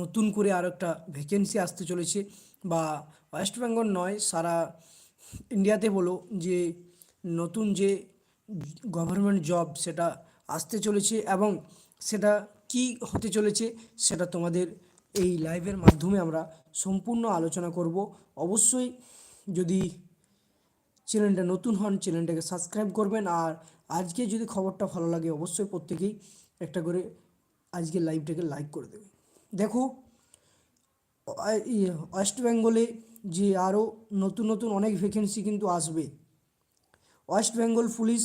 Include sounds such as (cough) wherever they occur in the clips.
নতুন করে আর একটা ভ্যাকেন্সি আসতে চলেছে। বা ওয়েস্ট বেঙ্গল নয়, সারা ইন্ডিয়াতে বলো যে নতুন যে গভর্নমেন্ট জব সেটা আসতে চলেছে এবং সেটা কি হতে চলেছে সেটা তোমাদের এই লাইভের মাধ্যমে আমরা সম্পূর্ণ আলোচনা করব। অবশ্যই যদি চ্যানেলটা নতুন হন চ্যানেলটাকে সাবস্ক্রাইব করবেন। আর আজকে যদি খবরটা ভালো লাগে, অবশ্যই প্রত্যেকেই একটা করে আজকে লাইভটাকে লাইক করে দেবে দেখো ওয়েস্ট বেঙ্গলে যে আরও নতুন নতুন অনেক ভ্যাকেন্সি কিন্তু আসবে। ওয়েস্ট বেঙ্গল পুলিশ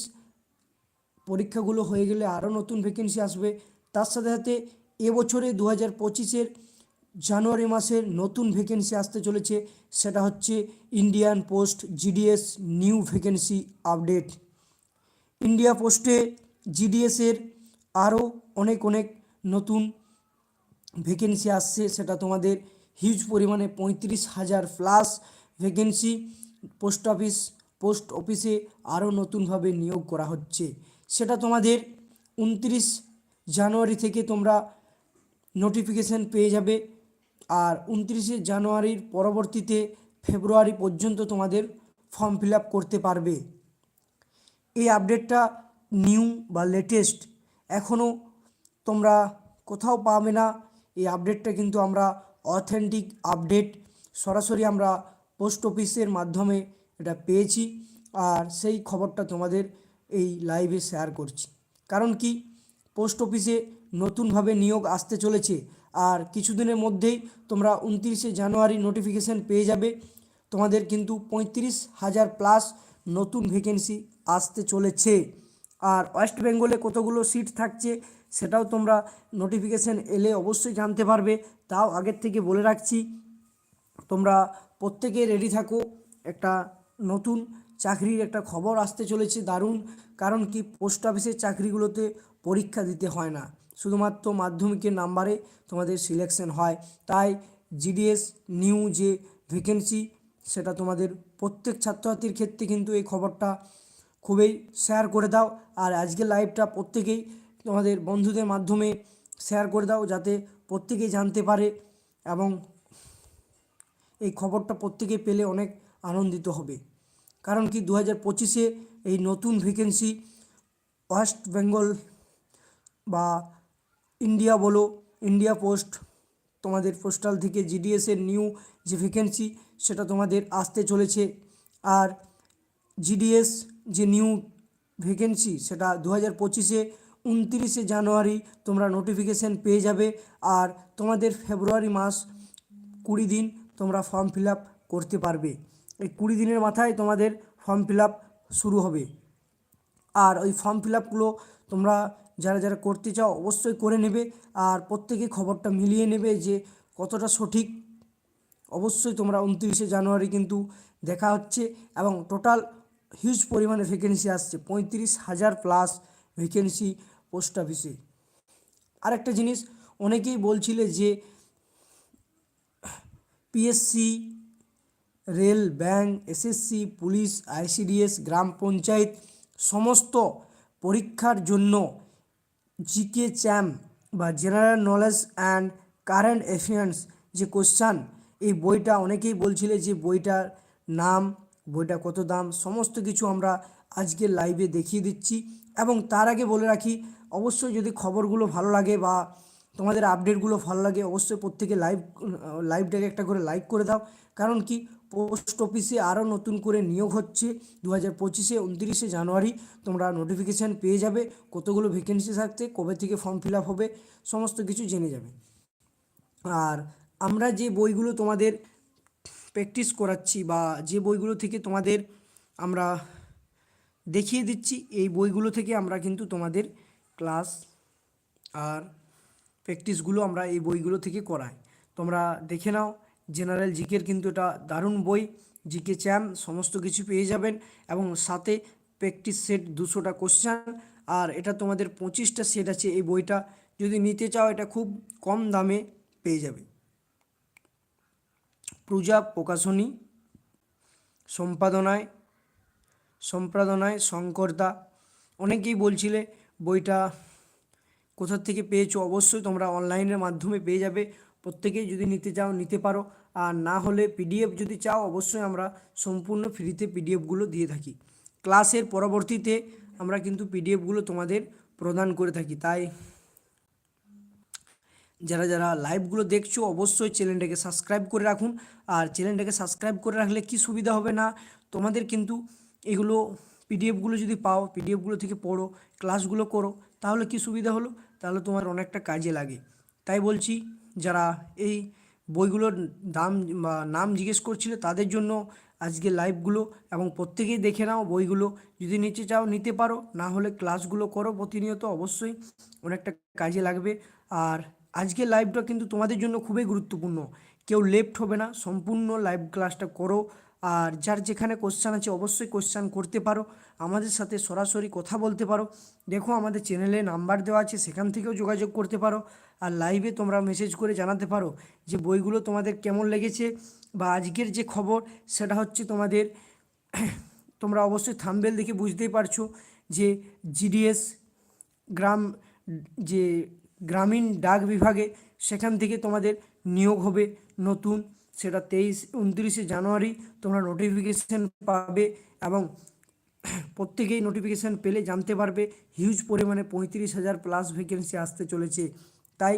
পরীক্ষাগুলো হয়ে গেলে আরও নতুন ভ্যাকেন্সি আসবে। তার সাথে সাথে এবছরে দু হাজার পঁচিশের জানুয়ারি মাসের নতুন ভ্যাকেন্সি আসতে চলেছে। সেটা হচ্ছে Indian post GDS new vacancy update India পোস্টে জিডিএসের আরও অনেক অনেক নতুন ভ্যাকেন্সি আসছে, সেটা তোমাদের হিউজ পরিমাণে পঁয়ত্রিশ হাজার plus vacancy post office post অফিসে আরও নতুনভাবে নিয়োগ করা হচ্ছে। সেটা তোমাদের উনত্রিশ জানুয়ারি থেকে তোমরা নোটিফিকেশান পেয়ে যাবে আর উনত্রিশে জানুয়ারির পরবর্তীতে ফেব্রুয়ারি পর্যন্ত তোমাদের ফর্ম ফিল করতে পারবে। এই আপডেটটা নিউ বা লেটেস্ট এখনও তোমরা কোথাও পাবে না। এই আপডেটটা কিন্তু আমরা অথেন্টিক আপডেট সরাসরি আমরা পোস্ট অফিসের মাধ্যমে এটা পেয়েছি। আর সেই খবরটা তোমাদের এই লাইভে শেয়ার করছি। কারণ কি? পোস্ট অফিসে নতুনভাবে নিয়োগ আসতে চলেছে। আর কিছুদিনের মধ্যেই তোমরা উনত্রিশে জানুয়ারি নোটিফিকেশান পেয়ে যাবে। তোমাদের কিন্তু পঁয়ত্রিশ হাজার প্লাস নতুন ভ্যাকেন্সি আসতে চলেছে। আর ওয়েস্ট বেঙ্গলে কতগুলো সিট থাকছে? সেটাও তোমরা নোটিফিকেশান এলে অবশ্যই জানতে পারবে। তাও আগের থেকে বলে রাখছি, তোমরা প্রত্যেকে রেডি থাকো। একটা নতুন চাকরির একটা খবর আসতে চলেছে দারুণ, কারণ কি? পোস্ট অফিসের চাকরিগুলোতে পরীক্ষা দিতে হয় না। শুধুমাত্র মাধ্যমিকের নাম্বারে তোমাদের সিলেকশন হয়। তাই জিডিএস নিউ যে ভ্যাকেন্সি সেটা তোমাদের প্রত্যেক ছাত্রছাত্রীর ক্ষেত্রে কিন্তু এই খবরটা খুবই শেয়ার করে দাও। আর আজকের লাইভটা প্রত্যেকেই তোমাদের বন্ধুদের মাধ্যমে শেয়ার করে দাও যাতে প্রত্যেকেই জানতে পারে এবং এই খবরটা প্রত্যেকে পেলে অনেক আনন্দিত হবে। কারণ কি দু হাজার পঁচিশে এই নতুন ভ্যাকেন্সি ওয়েস্ট বেঙ্গল বা ইন্ডিয়া বলো ইন্ডিয়া পোস্ট তোমাদের পোস্টাল থেকে জিডিএসের নিউ যে ভ্যাকেন্সি সেটা তোমাদের আসতে চলেছে। আর জিডিএস যে নিউ ভ্যাকেন্সি সেটা দু হাজার পঁচিশে উনতিরিশে জানুয়ারি তোমরা নোটিফিকেশান পেয়ে যাবে আর তোমাদের ফেব্রুয়ারি মাস কুড়ি দিন তোমরা ফর্ম ফিল করতে পারবে। এই কুড়ি দিনের মাথায় তোমাদের ফর্ম ফিল শুরু হবে। আর ওই ফর্ম ফিল তোমরা যারা যারা করতে চাও অবশ্যই করে নেবে আর প্রত্যেকে খবরটা মিলিয়ে নেবে যে কতটা সঠিক। অবশ্যই তোমরা উনত্রিশে জানুয়ারি কিন্তু দেখা হচ্ছে এবং টোটাল হিউজ পরিমাণে ভ্যাকেন্সি আসছে, পঁয়ত্রিশ হাজার প্লাস ভ্যাকেন্সি পোস্ট অফিসে। আরেকটা জিনিস, অনেকেই বলছিলে যে PSC rail, bank SSC police ICDS গ্রাম পঞ্চায়েত, সমস্ত পরীক্ষার জন্য জিকে চ্যাম বা general knowledge and current affairs যে কোশ্চান এই বইটা অনেকেই বলছিলে যে বইটার নাম বইটা কত দাম, সমস্ত কিছু আমরা আজকে লাইভে দেখিয়ে দিচ্ছি। এবং তার আগে বলে রাখি অবশ্যই যদি খবরগুলো ভালো লাগে বা তোমাদের আপডেটগুলো ভালো লাগে, অবশ্যই প্রত্যেকে লাইভ লাইভটাকে একটা করে লাইক করে দাও। কারণ কি? পোস্ট অফিসে আরও নতুন করে নিয়োগ হচ্ছে। দু হাজার পঁচিশে উনত্রিশে জানুয়ারি তোমরা নোটিফিকেশান পেয়ে যাবে। কতগুলো ভ্যাকেন্সি থাকছে, কবে থেকে ফর্ম ফিল আপ হবে, সমস্ত কিছু জেনে যাবে। আর আমরা যে বইগুলো তোমাদের প্র্যাকটিস করাচ্ছি বা যে বইগুলো থেকে তোমাদের আমরা দেখিয়ে দিচ্ছি, এই বইগুলো থেকে আমরা কিন্তু তোমাদের ক্লাস আর প্র্যাকটিসগুলো আমরা এই বইগুলো থেকে করাই। তোমরা দেখে নাও, জেনারেল জিকের কিন্তু এটা দারুণ বই। জিকে চ্যাম, সমস্ত কিছু পেয়ে যাবেন এবং সাথে প্র্যাকটিস সেট দুশোটা কোশ্চেন। আর এটা তোমাদের পঁচিশটা সেট আছে এই বইটা। যদি নিতে চাও, এটা খুব কম দামে পেয়ে যাবে। পূজা প্রকাশনী, সম্পাদনায় সম্পাদনায় শঙ্করদা অনেকেই বলছিলে বইটা কোথার থেকে পেয়েছ? অবশ্যই তোমরা অনলাইনের মাধ্যমে পেয়ে যাবে। প্রত্যেকেই যদি নিতে চাও, নিতে পারো। আর না হলে পিডিএফ যদি চাও, অবশ্যই আমরা সম্পূর্ণ ফ্রিতে পিডিএফগুলো দিয়ে থাকি। ক্লাসের পরবর্তীতে আমরা কিন্তু পিডিএফগুলো তোমাদের প্রদান করে থাকি। তাই যারা যারা লাইভগুলো দেখছ, অবশ্যই চ্যানেলটাকে সাবস্ক্রাইব করে রাখুন। আর চ্যানেলটাকে সাবস্ক্রাইব করে রাখলে কি সুবিধা হবে না? তোমাদের কিন্তু এগুলো পিডিএফগুলো যদি পাও পিডিএফগুলো থেকে পড়ো ক্লাসগুলো করো, তাহলে কি সুবিধা হলো? তাহলে তোমার অনেকটা কাজে লাগে। তাই বলছি, যারা এই বইগুলোর দাম বা নাম জিজ্ঞেস করছিল, তাদের জন্য আজকে লাইভগুলো এবং প্রত্যেকেই দেখে নাও বইগুলো। যদি নিতে চাও, নিতে পারো, না হলে ক্লাসগুলো করো প্রতিনিয়ত, অবশ্যই অনেকটা কাজে লাগবে। আর আজকের লাইভটা কিন্তু তোমাদের জন্য খুবই গুরুত্বপূর্ণ। কেউ লেফট হবে না, সম্পূর্ণ লাইভ ক্লাসটা করো। আর যার যেখানে কোশ্চান আছে অবশ্যই কোশ্চান করতে পারো। আমাদের সাথে সরাসরি কথা বলতে পারো। দেখো, আমাদের চ্যানেলে নাম্বার দেওয়া আছে, সেখান থেকেও যোগাযোগ করতে পারো। আর লাইভে তোমরা মেসেজ করে জানাতে পারো যে বইগুলো তোমাদের কেমন লেগেছে বা আজকের যে খবর, সেটা হচ্ছে তোমাদের (clears throat) তোমরা অবশ্যই থাম্বেল দেখে বুঝতেই পারছ যে জিডিএস গ্রাম, যে গ্রামীণ ডাক বিভাগে সেখান থেকে তোমাদের নিয়োগ হবে নতুন। সেটা তেইশ, উনত্রিশে জানুয়ারি তোমরা নোটিফিকেশন পাবে এবং প্রত্যেকেই নোটিফিকেশান পেলে জানতে পারবে। হিউজ পরিমাণে পঁয়ত্রিশ হাজার প্লাস ভ্যাকেন্সি আসতে চলেছে। তাই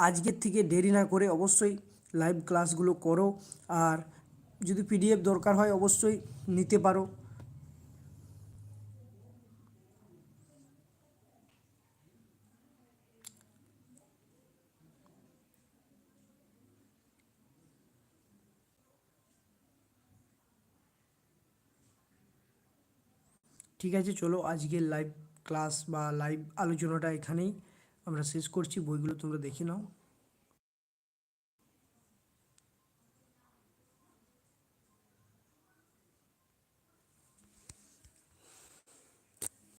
আজকের থেকে দেরি না করে অবশ্যই লাইভ ক্লাসগুলো করো। আর যদি পিডিএফ দরকার হয় অবশ্যই নিতে পারো। ঠিক আছে, চলো আজকের লাইভ ক্লাস বা লাইভ আলোচনাটা এখানেই আমরা শেষ করছি। বইগুলো তোমরা দেখে নাও।